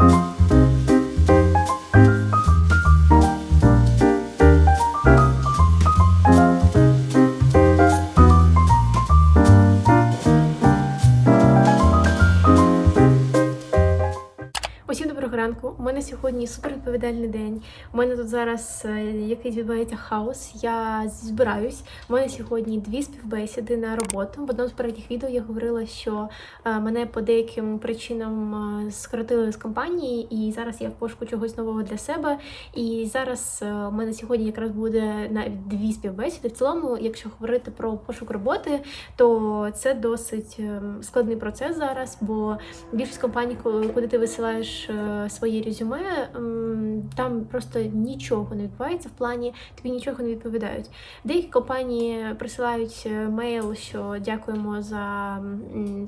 thank you сьогодні супер відповідальний день. У мене тут зараз е, якийсь відбувається хаос. Я збираюсь. У мене сьогодні дві співбесіди на роботу. В одному з передніх відео я говорила, що е, мене по деяким причинам е, скоротили з компанії, і зараз я в пошуку чогось нового для себе. І зараз у мене сьогодні якраз буде навіть дві співбесіди. В цілому, якщо говорити про пошук роботи, то це досить складний процес зараз, бо більшість компаній, куди ти висилаєш своє резюме, там просто нічого не відбувається в плані, тобі нічого не відповідають. Деякі компанії присилають е, мейл, що дякуємо за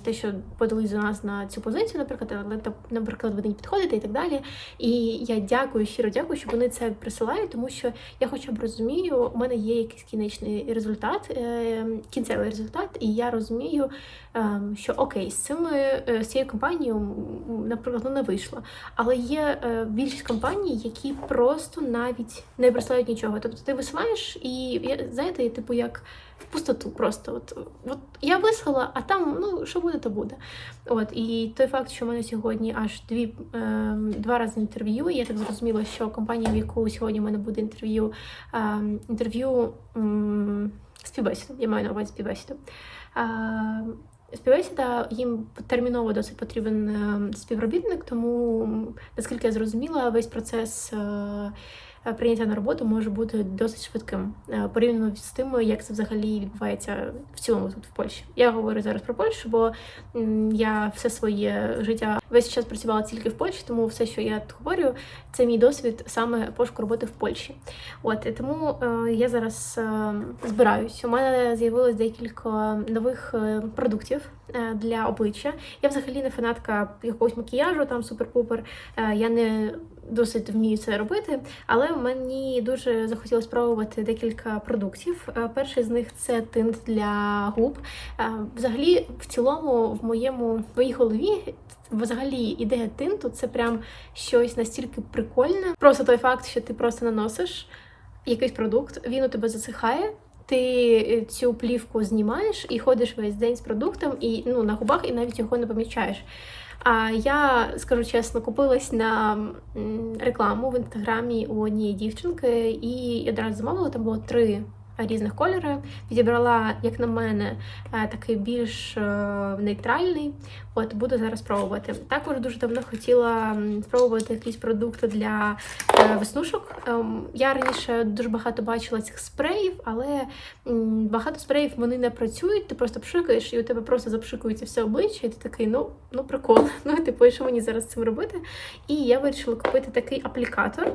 те, що подали до нас на цю позицію, наприклад, але наприклад, ви не підходите і так далі. І я дякую, щиро дякую, що вони це присилають, тому що я хоча б розумію, у мене є якийсь кінечний результат, е, кінцевий результат, і я розумію, ем, що окей, з цими е, з цією компанією, наприклад, не вийшло. Але є е, більшість компаній, які просто навіть не присилають нічого. Тобто ти висилаєш і знаєте, типу як в пустоту просто. От, от я вислала, а там ну що буде, то буде. От і той факт, що в мене сьогодні аж дві е, два рази інтерв'ю. і Я так зрозуміла, що компанія, в яку сьогодні в мене буде інтерв'ю, е, інтерв'ю м, співбесіду. Я маю на увазі співбесіду. Співбесіда їм терміново досить потрібен е, співробітник, тому наскільки я зрозуміла, весь процес е, прийняття на роботу може бути досить швидким е, порівняно з тим, як це взагалі відбувається в цілому тут в Польщі. Я говорю зараз про Польщу, бо я все своє життя весь час працювала тільки в Польщі, тому все, що я тут говорю, це мій досвід саме пошуку роботи в Польщі. От і тому е, я зараз е, збираюсь. У мене з'явилось декілька нових е, продуктів е, для обличчя. Я взагалі не фанатка якогось макіяжу, там супер-пупер. Е, я не досить вмію це робити, але мені дуже захотілося спробувати декілька продуктів. Е, Перший з них це тинт для губ. Е, Взагалі, в цілому, в моєму в моїй голові. Взагалі, ідея тинту це прям щось настільки прикольне. Просто той факт, що ти просто наносиш якийсь продукт, він у тебе засихає. Ти цю плівку знімаєш і ходиш весь день з продуктом, і ну на губах, і навіть його не помічаєш. А я скажу чесно, купилась на рекламу в інстаграмі у однієї дівчинки і одразу замовила. Там було три різних кольори. Підібрала, як на мене, е, такий більш е, нейтральний. От буду зараз пробувати. Також дуже давно хотіла спробувати якісь продукти для е, веснушок. Ем, Я раніше дуже багато бачила цих спреїв, але багато спреїв вони не працюють. Ти просто пшикаєш, і у тебе просто запшикується все обличчя, і ти такий, ну, ну прикол. Ну, типу, що мені зараз цим робити? І я вирішила купити такий аплікатор,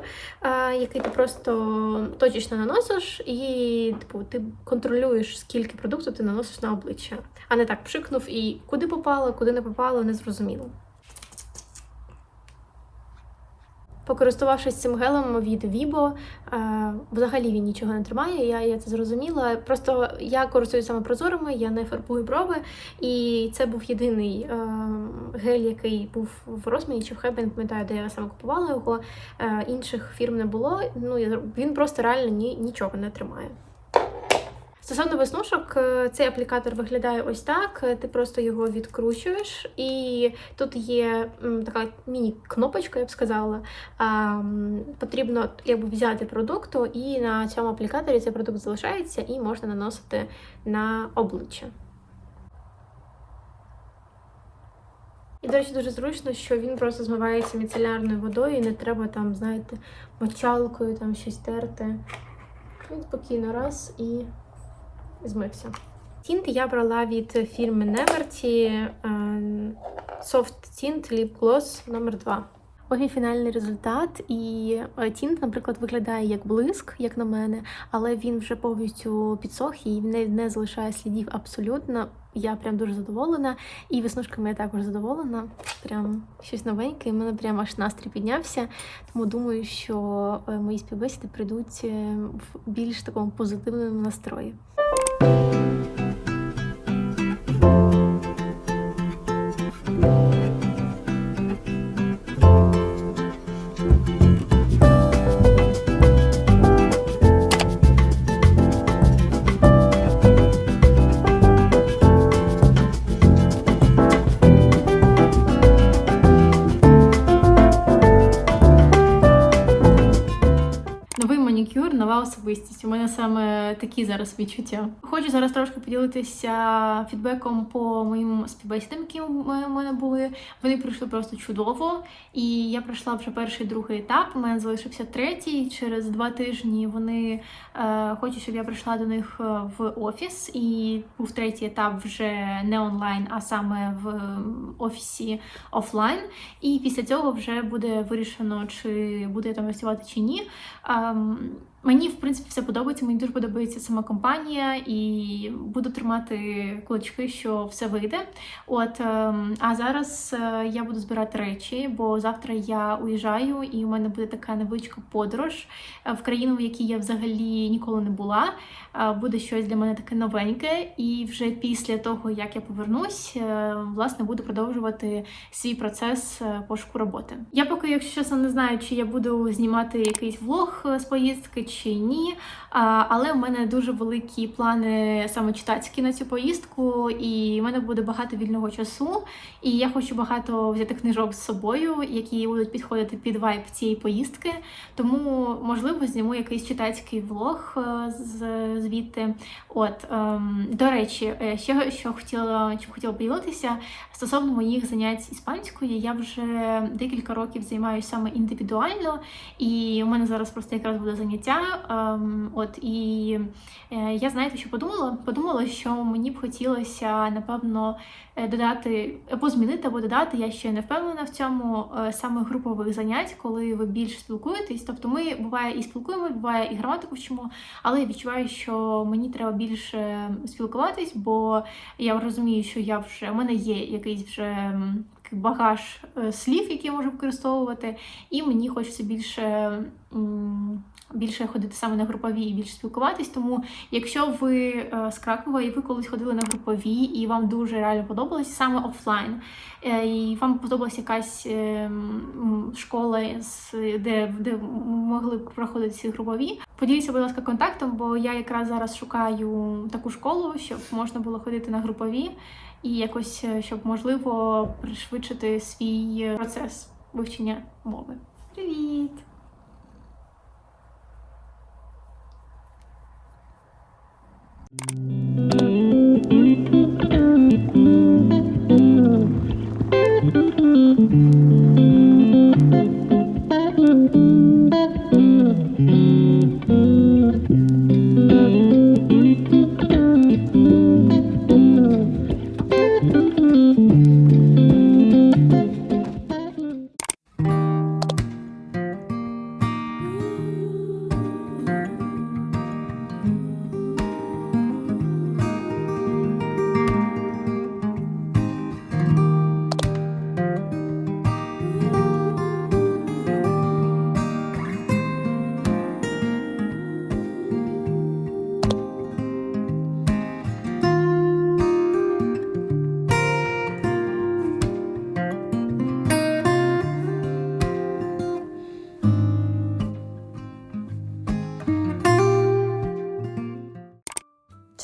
який ти просто точечно наносиш, і типу, ти контролюєш, скільки продукту ти наносиш на обличчя, а не так пшикнув і куди попало, куди не попало, не зрозуміло. Покористувавшись цим гелем від Vibo, е, взагалі він нічого не тримає, я, я це зрозуміла. Просто я користуюся саме прозорими, я не фарбую брови, і це був єдиний е, гель, який був в розмірі чи в хебі, не пам'ятаю, де я саме купувала його. Е, інших фірм не було. Ну він просто реально ні, нічого не тримає. Стосовно веснушок, е, цей аплікатор виглядає ось так. Е, Ти просто його відкручуєш, і тут є така міні-кнопочка, я б сказала. Потрібно якби взяти продукту, і на цьому аплікаторі цей продукт залишається і можна наносити на обличчя. І, до речі, дуже зручно, що він просто змивається міцелярною водою, і не треба там, знаєте, мочалкою там щось терти. Він спокійно раз і змився. Тінт я брала від фірми е, Soft Tint Lip Gloss номер 2 Ось мій фінальний результат, і е, тінт, наприклад, виглядає як блиск, як на мене, але він вже повністю підсох і не, не залишає слідів абсолютно. Я прям дуже задоволена. І веснушками я також задоволена. Прям щось новеньке, і мене прям аж настрій піднявся. Тому думаю, що е, мої співбесіди прийдуть е, в більш такому позитивному настрої. you особистість. У мене саме такі зараз відчуття. Хочу зараз трошки поділитися фідбеком по моїм співбесідам, які у мене були. Вони пройшли просто чудово. І я пройшла вже перший другий етап. У мене залишився третій. Через два тижні вони е, хочуть, щоб я прийшла до них е, в офіс. І був третій етап вже не онлайн, а саме в офісі офлайн. І після цього вже буде вирішено, чи буду я там працювати чи ні. Ем, Мені, в принципі, все подобається. Мені дуже подобається сама компанія, і буду тримати кулачки, що все вийде. От ем, а зараз е, я буду збирати речі, бо завтра я уїжджаю, і у мене буде така невеличка подорож е, в країну, в якій я взагалі ніколи не була. Е, Буде щось для мене таке новеньке, і вже після того, як я повернусь, власне, буду продовжувати свій процес пошуку роботи. Я поки, якщо чесно, не знаю, чи я буду знімати якийсь влог з поїздки чи ні. Але в мене дуже великі плани саме читацькі на цю поїздку, і в мене буде багато вільного часу. І я хочу багато взяти книжок з собою, які будуть підходити під вайб цієї поїздки. Тому, можливо, зніму якийсь читацький влог е, звідти. От ем, до речі, е, ще що хотіла чим хотіла поділитися стосовно моїх занять іспанською. Я вже декілька років займаюся саме індивідуально, і у мене зараз просто якраз буде заняття. Ем, от і е, я знаєте, що подумала? Подумала, що мені б хотілося напевно е, додати або змінити, або додати. Я ще не впевнена в цьому е, саме групових занять, коли ви більш спілкуєтесь. Тобто, ми буває і спілкуємо, буває і граматику вчимо, але я відчуваю, що мені треба більше спілкуватись, бо я розумію, що я вже у мене є якийсь вже багаж е, слів, які я можу використовувати, і мені хочеться більше. Більше ходити саме на групові і більше спілкуватись. Тому, якщо ви е, з Кракова і ви колись ходили на групові, і вам дуже реально подобалось саме офлайн, е, і вам подобалась якась школа, де, де могли проходити ці групові, поділіться, будь ласка, контактом, бо я якраз зараз шукаю таку школу, щоб можна було ходити на групові і якось, е, щоб можливо пришвидшити свій е, процес вивчення мови. Привіт!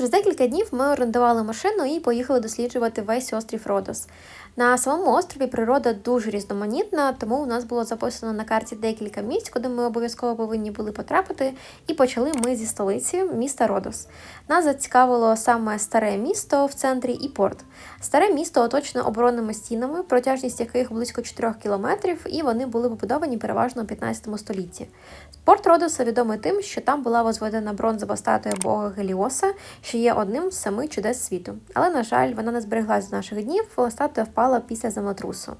Через декілька днів ми орендували машину і поїхали досліджувати весь острів Родос. На самому острові природа дуже різноманітна, тому у нас було записано на карті декілька місць, куди ми обов'язково повинні були потрапити. І почали ми зі столиці міста Родос. Нас зацікавило саме старе місто в центрі і порт. Старе місто оточено оборонними стінами, протяжність яких близько 4 кілометрів, і вони були побудовані переважно у 15 столітті. Порт Родоса відомий тим, що там була возведена бронзова статуя бога Геліоса, що є одним з семи чудес світу. Але, на жаль, вона не збереглась до наших днів, статуя впала після землетрусу.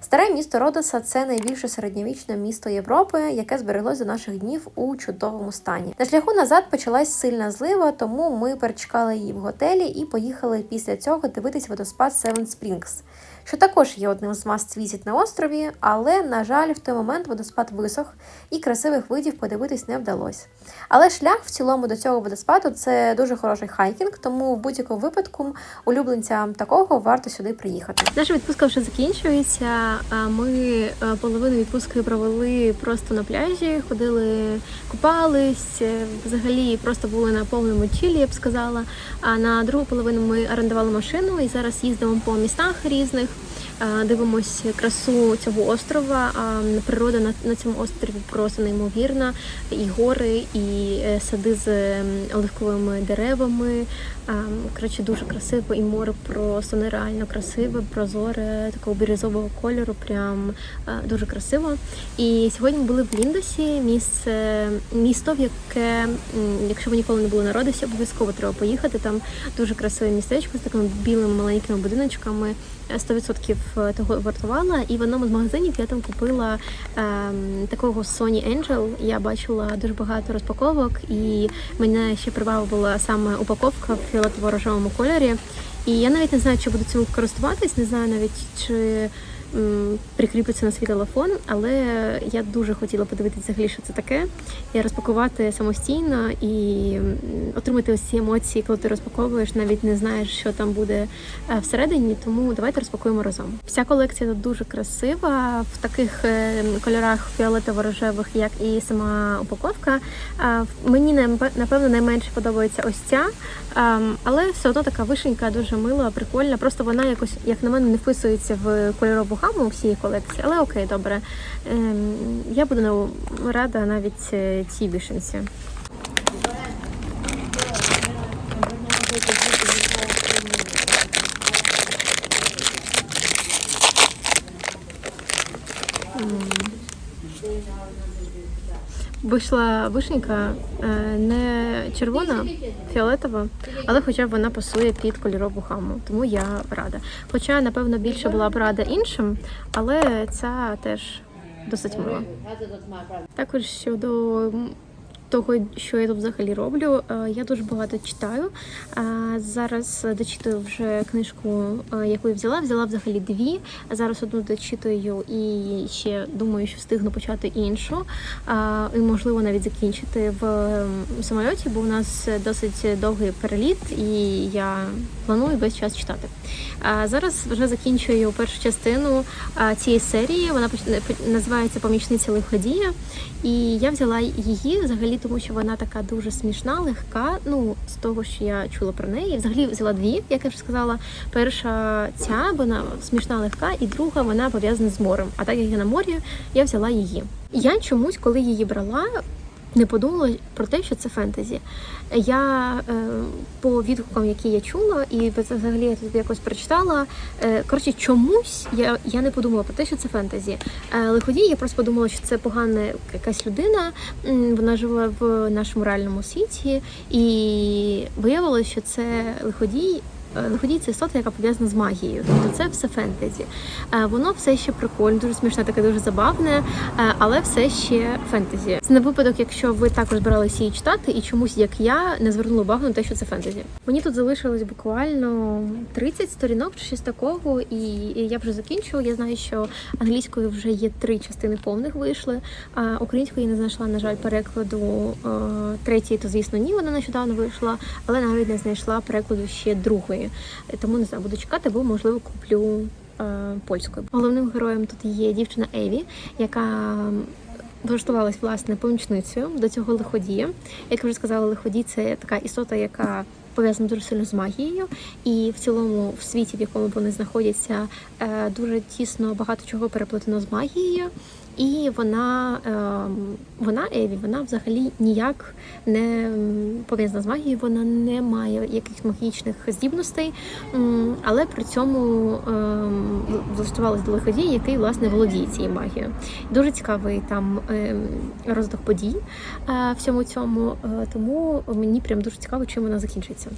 Старе місто Родоса це найбільше середньовічне місто Європи, яке збереглось до наших днів у чудовому стані. На шляху назад почалась сильна злива, тому ми перечекали її в готелі і поїхали після цього дивитись водоспад Seven Springs, що також є одним з visit на острові, але, на жаль, в той момент водоспад висох і красивих видів подивитись не вдалося. Але шлях в цілому до цього водоспаду це дуже хороший хайкінг, тому в будь-якому випадку улюбленцям такого варто сюди приїхати. Наша відпустка вже закінчується. Ми е, половину відпустки провели просто на пляжі, ходили, купались, е, взагалі просто були на повному чілі, я б сказала. А на другу половину ми орендували машину і зараз їздимо по містах різних. Дивимось красу цього острова. Природа на, цьому острові просто неймовірна. І гори, і е, сади з оливковими деревами. А, Коротше, дуже красиво, і море просто нереально красиве, прозоре, такого бірюзового кольору. Прям е, дуже красиво. І сьогодні ми були в Ліндосі, місце місто, в яке, якщо ви ніколи не були на Родосі, обов'язково треба поїхати. Там дуже красиве містечко з такими білими маленькими будиночками. Е, 100% того вартувала. І в одному з магазинів я там купила ем, такого Sony Angel. Я бачила дуже багато розпаковок, і мене ще прибавила саме упаковка фіолетово-рожевому кольорі. І я навіть не знаю, чи буду цим користуватись, не знаю навіть чи прикріпиться на свій телефон, але я дуже хотіла подивитися взагалі, що це таке, і розпакувати самостійно і отримати ось ці емоції, коли ти розпаковуєш, навіть не знаєш, що там буде е, всередині. Тому давайте розпакуємо разом. Вся колекція тут дуже красива в таких е, кольорах фіолетово-рожевих, як і сама упаковка. Мені напевно найменше подобається ось ця, але все одно така вишенька, дуже мила, прикольна. Просто вона якось, як на мене, не вписується в кольорову гаму всієї колекції. Але окей, добре. Ем, Я буду рада навіть е, цій вишенці. Вийшла вишенька е, не червона, фіолетова, але хоча б вона пасує під кольорову гаму, тому я рада. Хоча, напевно, більше була б рада іншим, але ця теж досить мила. Також щодо того, що я тут взагалі роблю, е, я дуже багато читаю. Зараз дочитую вже книжку, е, яку я взяла. Взяла взагалі дві. Зараз одну дочитую і ще думаю, що встигну почати іншу. І можливо навіть закінчити в самольоті, бо у нас досить довгий переліт, і я планую весь час читати. Зараз вже закінчую першу частину цієї серії. Вона називається Помічниця лиходія. І я взяла її взагалі, тому що вона така дуже смішна, легка. Ну, з того, що я чула про неї. Взагалі взяла дві, як я вже сказала. Перша ця вона смішна, легка, і друга вона пов'язана з морем. А так як я на морі, я взяла її. Я чомусь, коли її брала. Не подумала про те, що це фентезі. Я е, по відгукам, які я чула, і взагалі я тут якось прочитала. Е, коротше, чомусь я, я не подумала про те, що це фентезі. Е, лиходій, я просто подумала, що це погана якась людина. Вона живе в нашому реальному світі, і виявилося, що це лиходій. Е, Лиходій це істота, яка пов'язана з магією. Тобто це все фентезі. Е, Воно все ще прикольне, дуже смішне, таке дуже забавне, е, але все ще фентезі. Це на випадок, якщо ви також збиралися її читати, і чомусь, як я, не звернули увагу на те, що це фентезі. Мені тут залишилось буквально 30 сторінок чи щось такого, і я вже закінчу. Я знаю, що англійською вже є три частини повних вийшли. А українською я не знайшла, на жаль, перекладу е, третьої, то звісно, ні, вона нещодавно вийшла, але навіть не знайшла перекладу ще другої. Тому не знаю, буду чекати, бо можливо куплю е, польською. Головним героєм тут є дівчина Еві, яка влаштувалась власне помічницею до цього лиходія. Як вже сказала, лиходій це така істота, яка пов'язана дуже сильно з магією, і в цілому в світі, в якому вони знаходяться, дуже тісно багато чого переплетено з магією. І вона, ем, вона Еві, вона взагалі ніяк не пов'язана з магією, вона не має якихось магічних здібностей, але при цьому ем, влаштувалась до лиходія, який власне володіє цією магією. Дуже цікавий там ем, подій е, всьому цьому, е, тому мені прям дуже цікаво, чим вона закінчиться.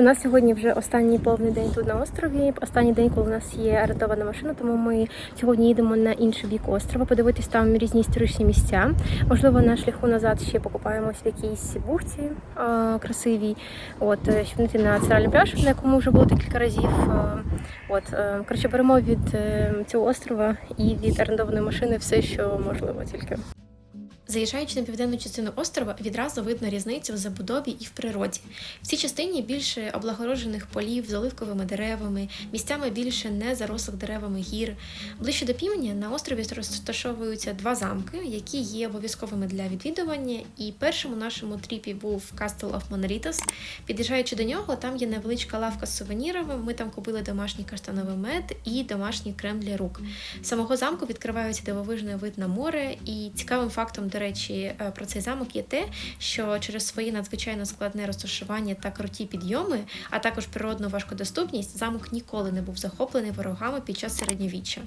Нас сьогодні вже останній повний день тут на острові. Останній день, коли у нас є орендована машина, тому ми сьогодні їдемо на інший бік острова, подивитись там різні історичні місця. Можливо, на шляху назад ще покупаємось в якійсь бухті е, красивій. От е, щоб на центральний пляж, на якому вже було декілька разів. Е, От е, коротше, беремо від цього острова і від орендованої машини все, що можливо тільки. Заїжджаючи на південну частину острова, відразу видно різницю в забудові і в природі. В цій частині більше облагороджених полів з оливковими деревами, місцями більше не зарослих деревами гір. Ближче до півдня на острові розташовуються два замки, які є обов'язковими для відвідування. І першим у нашому тріпі був Castle of Monritas. Під'їжджаючи до нього, там є невеличка лавка з сувенірами. Ми там купили домашній каштановий мед і домашній крем для рук. З самого замку відкривається дивовижний вид на море, і цікавим фактом, до речі, е, про цей замок є те, що через своє надзвичайно складне розташування та круті підйоми, а також природну важкодоступність, замок ніколи не був захоплений ворогами під час середньовіччя.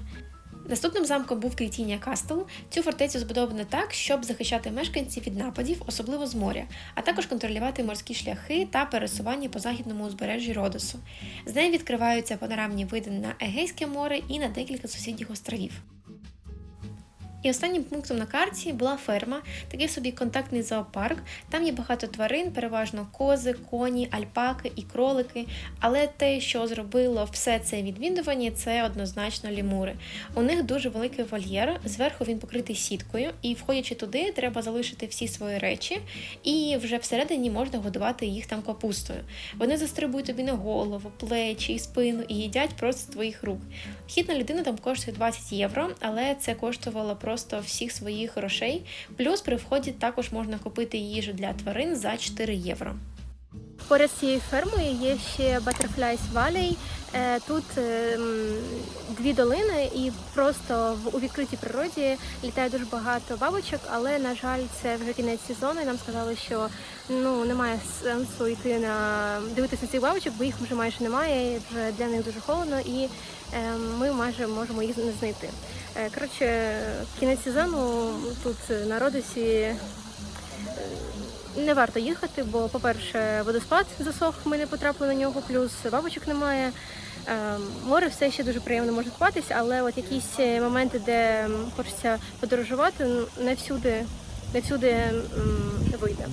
Наступним замком був Крітіння Кастел. Цю фортецю збудовано так, щоб захищати мешканців від нападів, особливо з моря, а також контролювати морські шляхи та пересування по західному узбережжі Родосу. З неї відкриваються панорамні види на Егейське море і на декілька сусідніх островів. І останнім пунктом на карті була ферма, такий собі контактний зоопарк. Там є багато тварин, переважно кози, коні, альпаки і кролики. Але те, що зробило все це відвідування, це однозначно лімури. У них дуже великий вольєр. Зверху він покритий сіткою, і входячи туди, треба залишити всі свої речі, і вже всередині можна годувати їх там капустою. Вони застрибують тобі на голову, плечі спину і їдять просто з твоїх рук. Вхід на людину там коштує 20 євро, але це коштувало просто всіх своїх грошей. Плюс при вході також можна купити їжу для тварин за 4 євро. Поряд з цією фермою є ще Butterflies Valley. Е, Тут е, дві долини, і просто у відкритій природі літає дуже багато бабочок, але на жаль, це вже кінець сезону. І нам сказали, що ну немає сенсу йти на дивитися цих бабочок, бо їх вже майже немає. Вже для них дуже холодно, і е, ми майже можемо їх не знайти. Е, коротше, кінець сезону тут на Родосі е, не варто їхати, бо, по-перше, водоспад засох, ми не потрапили на нього, плюс бабочок немає. Е, море все ще дуже приємно може купатись, але от якісь моменти, де хочеться подорожувати, не всюди, не всюди не вийде.